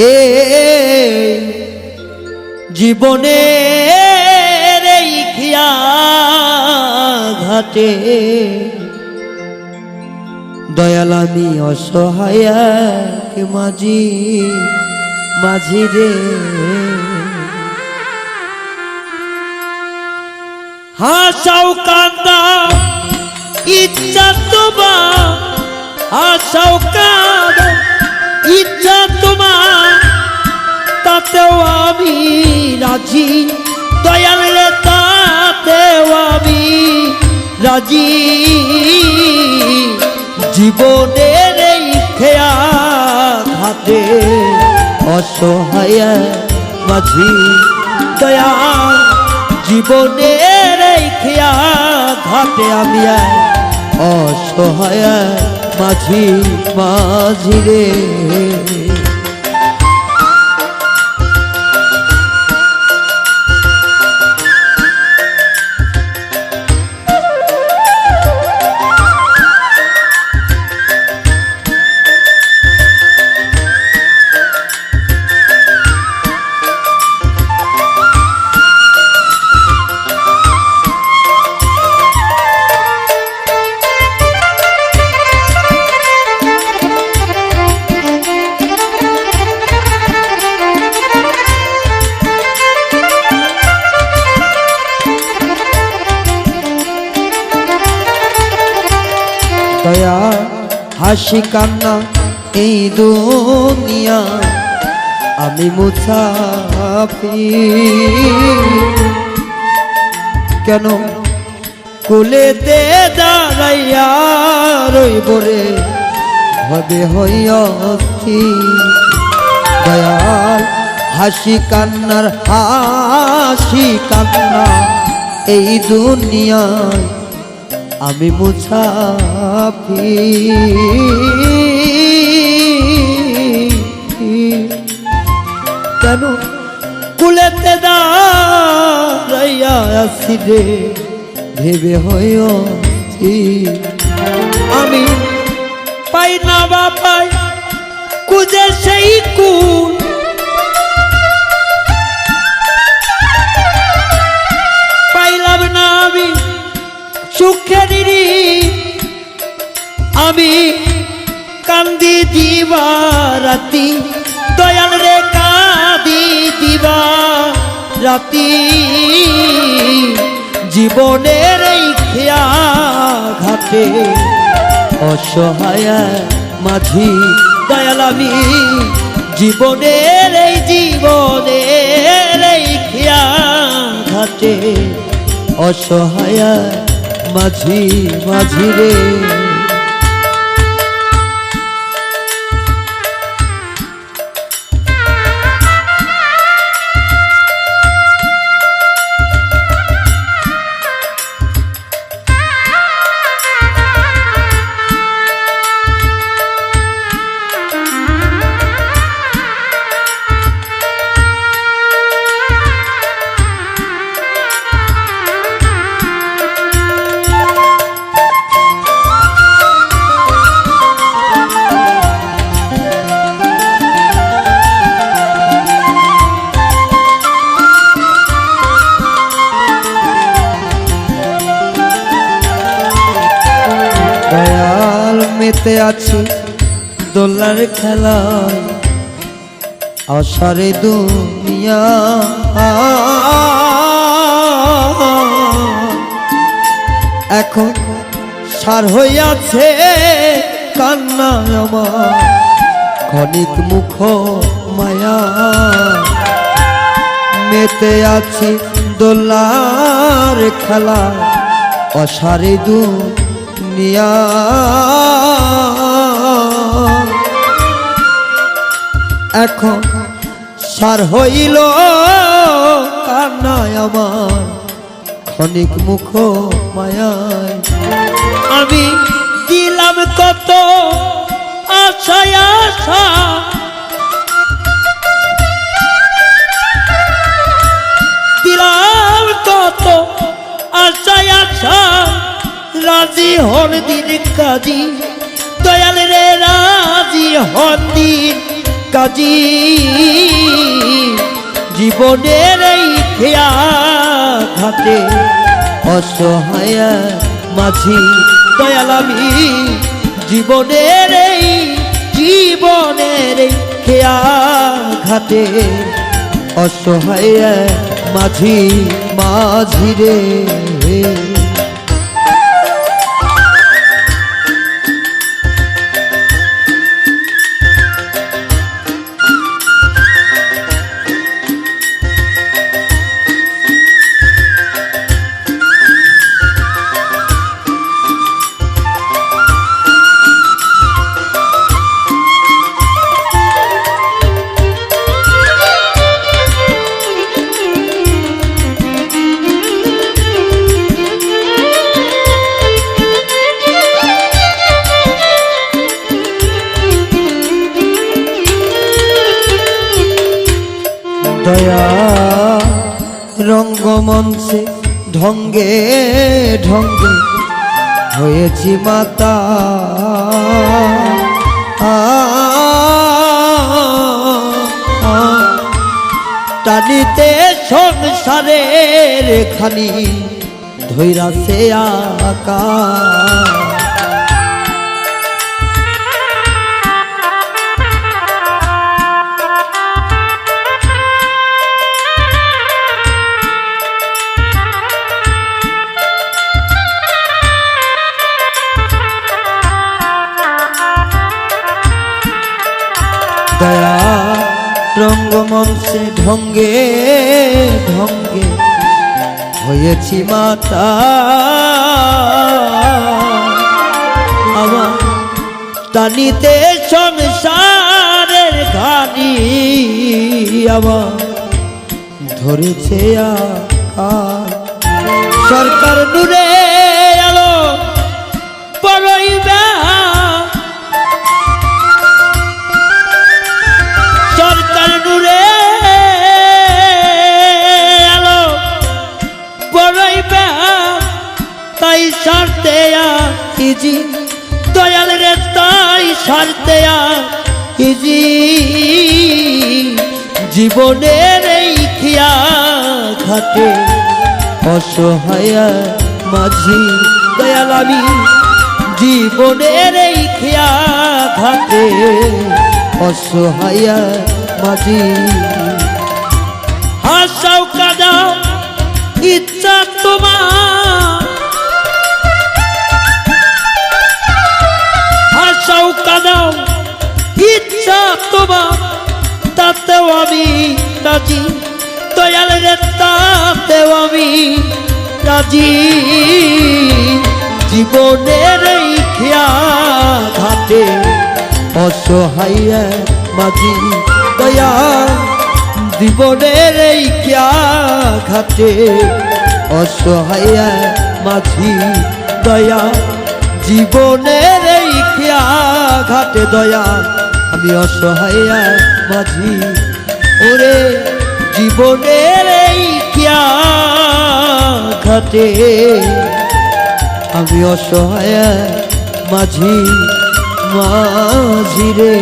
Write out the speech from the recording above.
এ জীবনে খিয়া ঘাটে দয়াল আমি অসহায় মাঝি মাঝি রে। হাসাও কান্দা, ইচ্ছা তোমার, হাসাও কান্দা, ইচ্ছা তোমার। তাতেও আমি রাজি। দয়াল রে, তাতেও আমি রাজি। জীবনের এই খেয়া হাতে অসহায় মাঝি দয়া জীবনের এই খেয়া ঘাটে আমি অসহায় মাঝি মাঝি রে। দয়া, হাসি, কান্না এই দুনিয়া। আমি মুসাফি কেন কুলেতে দাঁড়াইয়া রইব রে? হবে হইয়স্থি দয়াল, হাসি, কান্নার হাসি, কান্না এই দুনিয়ায়। আমি মুছাফি কেন কুলেতে দাঁড়াইয়া আসি রে? ভেবে হইছি আমি পাই না বা পাই কুজে সেই কুল রাতি জীবনের এই খেয়া ঘাটে অসহায় মাঝি দয়াল আমি জীবনের এই জীবনের এই খেয়া ঘাটে অসহায় মাঝি মাঝি রে মেতে আছি দোলার খেলায় অসারে দুনিয়া। এখন সার হইয়াছে কান্না আমার। ক্ষণিক মুখ মায়া। মেতে আছি দোলার খেলা। অসারে দুনিয়া। এখন সার হইল কান্নায় আমার ক্ষণিক মুখ মায়ায়। আমি দিলাম কত আশায় আশা। দিলাম কত আশায় আশা। রাজি হন দিন কাজী, দয়াল রে রাজি হন দিন কাজী, জীবনের এই খেয়া ঘাটে অসহায় মাঝি দয়ালামি জীবনের এই জীবনের এই খেয়া ঘাটে অসহায় মাঝি মাঝি রে রঙ্গমঞ্চে ঢঙ্গে ঢঙ্গে হয়েছি মাতা। টানিতে সংসারের খানি ধৈরাছে আকা ঢঙ্গে ঢঙ্গে হয়েছি মাতা। আমার টানিতে সংসারের ঘানি আমার ধরেছে সরকার নূরে ইজি দয়াল রে, তাই সারতে ইজি। জীবনের এই খিয়া ঘাটে অসহায় মাঝি। দয়াল আমি, জীবনের এই খেয়া ঘাটে অসহায় মাঝি। হাসাও কাদাও ইচ্ছা তোমার। হাসাও কাদাও ইচ্ছা তোমার, তাতেও আমি রাজি। দয়াল রে, তাতেও আমি রাজি। জীবনের ঘাটে অসহায় মাঝি দয়া জীবনের ঘাটে অসহায় মাঝি দয়া জীবনের ঘাটে দয়া, আমি অসহায় মাঝি। ওরে, জীবনের এই কিয়া ঘাটে আমি অসহায় মাঝি মাঝি রে।